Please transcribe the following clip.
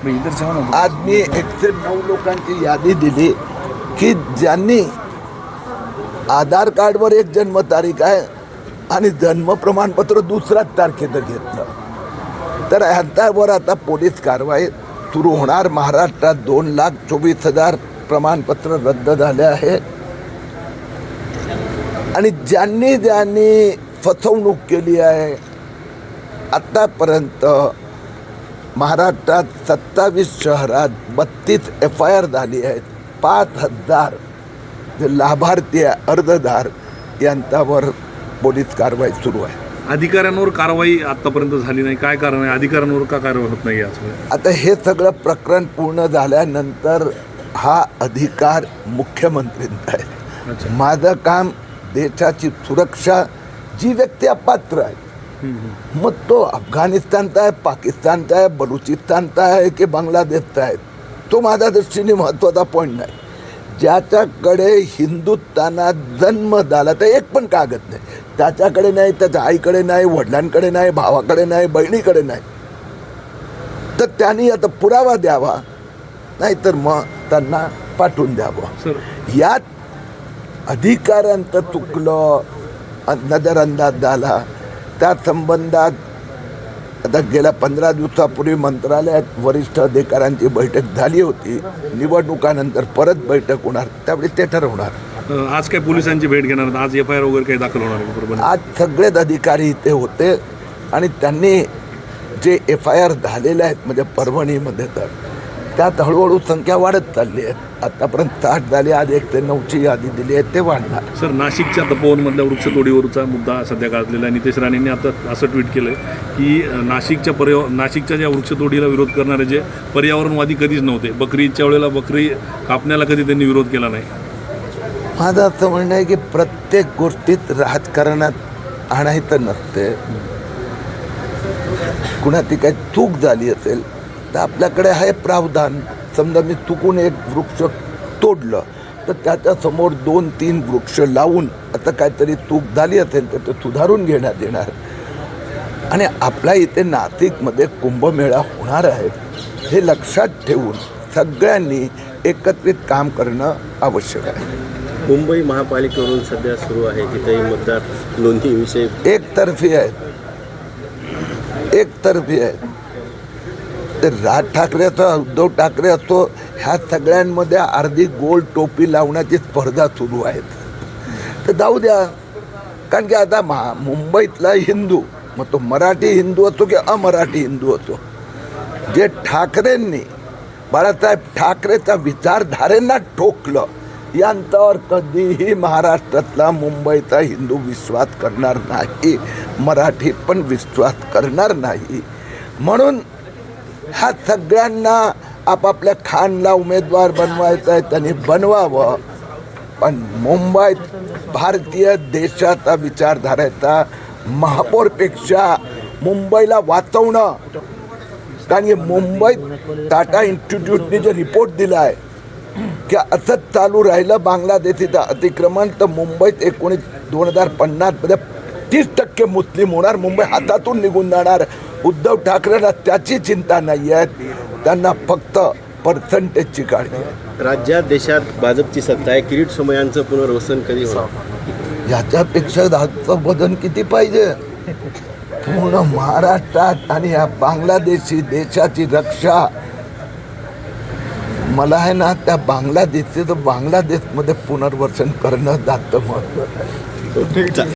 आज मी एकशे नऊ लोकांची यादी दिली की ज्यांनी आधार कार्डवर एक जन्मतारीख आहे आणि जन्म प्रमाणपत्र दुसऱ्याच तारखेचं घेतलं. तर ह्यांच्यावर आता पोलीस कारवाई सुरू होणार. महाराष्ट्रात दोन लाख चोवीस हजार प्रमाणपत्र रद्द झाले आहे. आणि ज्यांनी ज्यांनी फसवणूक केली आहे आत्तापर्यंत महाराष्ट्रात सत्तावीस शहरात बत्तीस एफ आय आर झाली आहेत. पाच हजार जे लाभार्थी आहे, अर्जदार यांच्यावर पोलीस कारवाई सुरू आहे. अधिकाऱ्यांवर कारवाई आतापर्यंत झाली नाही. काय कारण आहे? अधिकाऱ्यांवर का कारवाई होत नाही याचं आता हे सगळं प्रकरण पूर्ण झाल्यानंतर हा अधिकार मुख्यमंत्र्यांचा आहे. माझं काम देशाची सुरक्षा जी व्यक्ती अपात्र आहे मग तो अफगाणिस्तानचा आहे पाकिस्तानचा आहे बलुचिस्तानचा आहे की बांगलादेशचा आहे? तो माझ्या दृष्टीने महत्त्वाचा पॉईंट नाही. ज्याच्याकडे हिंदुस्थानात जन्म झाला तर एक पण कागद नाही. त्याच्याकडे नाही त्याच्या आईकडे नाही वडिलांकडे नाही भावाकडे नाही बहिणीकडे नाही. तर त्यांनी आता पुरावा द्यावा नाहीतर मग त्यांना पाठवून द्यावं. यात अधिकाऱ्यांचं चुकलं नजरअंदाज झाला. त्या संबंधात आता गेल्या पंधरा दिवसापूर्वी मंत्रालयात वरिष्ठ अधिकाऱ्यांची बैठक झाली होती. निवडणुकानंतर परत बैठक होणार. त्यावेळी ते ठरवणार. आज काय पोलिसांची भेट घेणार? आज एफ आय आर वगैरे काही दाखल होणार आज सगळेच अधिकारी इथे होते आणि त्यांनी जे एफ आय आर झालेले आहेत म्हणजे परभणीमध्ये तर त्यात हळूहळू संख्या वाढत चालली आहे. आतापर्यंत साठ झाली आज एक ते नऊची यादी दिली आहे ते वाढणार. सर नाशिकच्या तपोवनमधल्या वृक्षतोडीवरचा मुद्दा सध्या गाजलेला आहे. नितेश राणेंनी आता असं ट्विट केलं की नाशिकच्या पर्याव नाशिकच्या ज्या वृक्षतोडीला विरोध करणारे जे पर्यावरणवादी कधीच नव्हते. बकरी ईदच्या वेळेला बकरी कापण्याला कधी त्यांनी विरोध केला नाही. माझं असं म्हणणं आहे की प्रत्येक गोष्टीत राजकारणात आणायचं नसते. कुणाची काही चूक झाली असेल तर आपल्याकडे आहे प्रावधान. समजा मी चुकून एक वृक्ष तोडलं तर त्याच्यासमोर दोन तीन वृक्ष लावून आता काहीतरी चूक झाली असेल तर ते सुधारून घेण्यात येणार. आणि आपल्या इथे नाशिकमध्ये कुंभमेळा होणार आहे. हे लक्षात ठेवून सगळ्यांनी एकत्रित काम करणं आवश्यक आहे. मुंबई महापालिकेवरून सध्या सुरू आहे तिथेही मतदार नोंदणीविषयी एकतर्फी आहेत. एकतर्फी आहेत. तर राज ठाकरे असो उद्धव ठाकरे असो ह्या सगळ्यांमध्ये अर्धी गोल टोपी लावण्याची स्पर्धा सुरू आहेत. तर जाऊ द्या. कारण की आता महा मुंबईतला हिंदू मग तो मराठी हिंदू असो की अमराठी हिंदू असो जे ठाकरेंनी बाळासाहेब ठाकरेचा विचारधारेंना ठोकलं यांच्यावर कधीही महाराष्ट्रातला मुंबईचा हिंदू विश्वास करणार नाही. मराठी पण विश्वास करणार नाही. म्हणून हा सगळ्यांना आपापल्या खानला उमेदवार बनवायचा आहे त्यांनी बनवावं. पण मुंबईत भारतीय देशाचा विचारधारेचा महापौरपेक्षा मुंबईला वाचवणं. कारण की मुंबईत टाटा इन्स्टिट्यूटने जे रिपोर्ट दिला आहे की असंच चालू राहिलं बांगलादेशीचं अतिक्रमण तर मुंबईत एकोणीस दोन हजार पन्नासमध्ये तीस टक्के मुस्लिम होणार मुंबई हातातून निघून जाणार. उद्धव ठाकरेंना त्याची चिंता नाही आहे त्यांना फक्त पर्सेंटेजची काळजी राज्यात देशात भाजपची सत्ता आहे. किरीट सोमयांचं पुनर्वसन कधी याच्यापेक्षा धातचं वजन किती पाहिजे? पूर्ण महाराष्ट्रात आणि या बांगलादेशी देशाची रक्षा. मला आहे ना त्या बांगलादेशचे तर बांगलादेशमध्ये पुनर्वसन करणं जास्त महत्त्वाचं आहे.